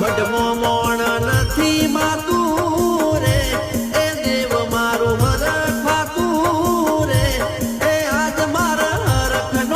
મઢમો મોણ નથી માતું.